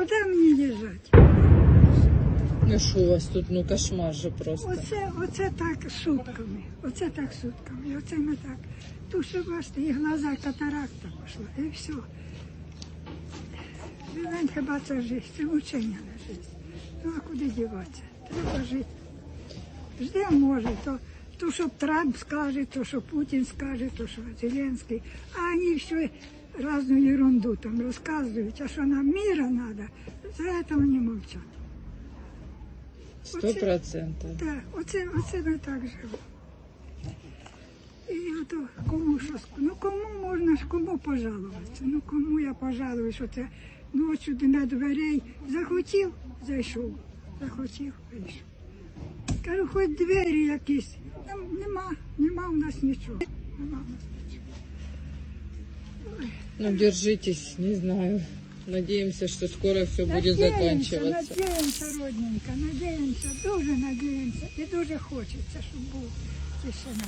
Куди мені лежать? Ну що у вас тут, ну кошмар же просто. Оце, оце так сутками. Оце так сутками. Оце ми так. Тут що бачите, і глаза катаракта пішла, і все. Живень хіба це життя, це учення на життя. Ну а куди діватися? Треба жити. Жди може, то, то що Трамп скаже, то що Путін скаже, то що Зеленський. А вони все разну ерунду там розказують, а що нам міра треба, за це вони мовчать. Сто процентів. Так, оце, оце ми так живемо. І ото кому що Ну кому можна ж кому пожалуватися? Ну кому я пожалую, що це ночі до дверей захотів, зайшов, захотів, вийшов. Кажу, хоч двері якісь. Там нема, нема в нас нічого. Нема в нас нічого. Ну держитесь, не знаю. Надеемся, что скоро все будет Надіємося, заканчиваться. надіємося, родненька, надіємося, дуже надіємося і дуже хочеться, щоб був тишина.